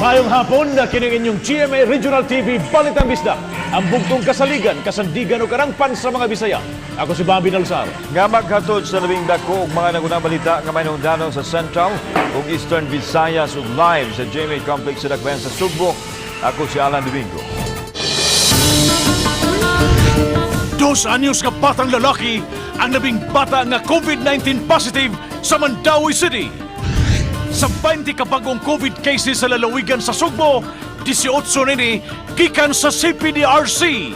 Mayong hapon na kining inyong GMA Regional TV Balitang Bisda. Ang bugtong kasaligan, kasandigan o karangpan sa mga Bisaya. Ako si Bambi Nalsar. Nga maghatod sa labing dako ug mga nagunang balita nga may nungdanon sa Central ug Eastern Visayas ug live sa GMA Complex sa Dakbayan sa Sugbo. Ako si Alan Domingo. Dos anyos nga batang lalaki ang nabing bata nga COVID-19 positive sa Mandawi City. Sa 20 ka bagong COVID cases sa lalawigan sa Sugbo, 18 nini gikan sa CPDRC.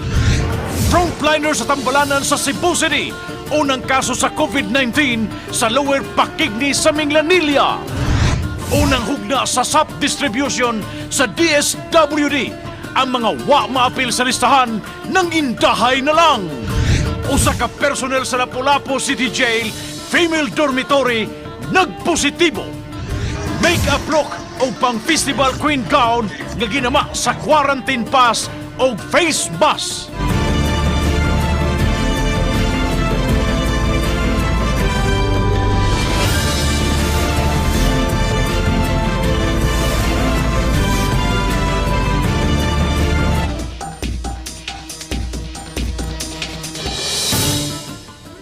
Frontliner sa tambalanan sa Cebu City, unang kaso sa COVID-19 sa Lower Pakigni sa Minglanilla. Unang hugna sa SAP distribution sa DSWD. Ang mga wa maapil sa listahan ng indahay na lang. Usa ka personnel sa Lapu-Lapu City Jail, female dormitory, nagpositibo. Make-up look o festival queen gown nga ginama sa quarantine pass o face mask.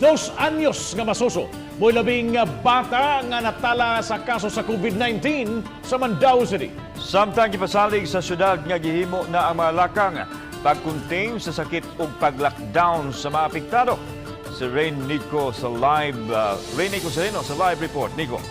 Dos anyos nga masuso. Mo'y labing nga bata nga natala sa kaso sa COVID-19 sa Mandaue City. Samtang gipasalig sa syudad nga gihimo na ang mga lakang pag-contain sa sakit ug pag-lockdown sa mga apektado. Si Rain Nico sa live, uh, Rain Nico Sereno sa live report. Nico.